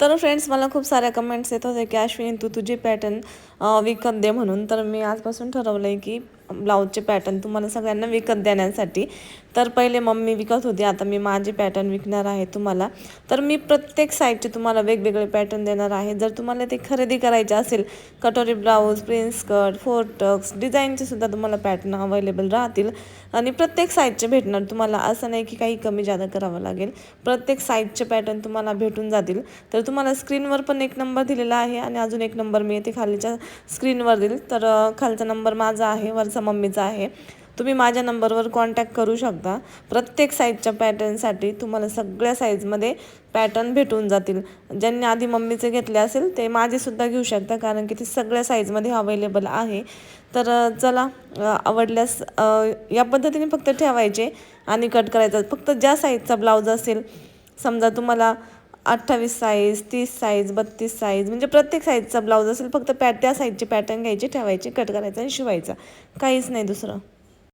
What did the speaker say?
तर फ्रेंड्स मला खूप साऱ्या कमेंट्स येत होते की अश्विनी तू तुझी पॅटर्न विकत दे म्हणून. तर मी आजपासून ठरवलं आहे की ब्लाऊजचे पॅटर्न तुम्हाला सगळ्यांना विकत देण्यासाठी. तर पहिले मम्मी विकत होती आता मी माझे पॅटर्न विकणार आहे तुम्हाला. तर मी प्रत्येक साईजचे तुम्हाला वेगवेगळे पॅटर्न देणार आहे. जर तुम्हाला ते खरेदी करायचे असेल कटोरी blouse prince skirt four tucks डिझाईनचे सुद्धा तुम्हाला पॅटर्न अवेलेबल राहतील. आणि प्रत्येक साईजचे भेटणार तुम्हाला असं नाही की काही कमी जादा करावं लागेल. प्रत्येक साईजचे पॅटर्न तुम्हाला भेटून जातील. तर तुम्हाला स्क्रीनवर पण एक नंबर दिलेला आहे आणि अजून एक नंबर मी येते खालीच्या स्क्रीनवर देईल. तर खालचा नंबर माझा आहे वरचा मम्मीचा आहे तुम्ही माझ्या नंबरवर कॉन्टॅक्ट करू शकता. प्रत्येक साईजच्या पॅटर्नसाठी तुम्हाला सगळ्या साईजमध्ये पॅटर्न भेटून जातील. ज्यांनी आधी मम्मीचे घेतले असेल ते माझेसुद्धा घेऊ शकता कारण की ते सगळ्या साईजमध्ये अवेलेबल आहे. तर चला आवडल्यास या पद्धतीने फक्त ठेवायचे आणि कट करायचं. फक्त ज्या साईजचा ब्लाऊज असेल समजा तुम्हाला अठ्ठावीस साईज तीस साईज बत्तीस साईज म्हणजे प्रत्येक साईजचा ब्लाऊज असेल फक्त पॅट त्या साईजचे पॅटर्न घ्यायचे ठेवायचे कट करायचं आणि शिवायचा. काहीच नाही दुसरं.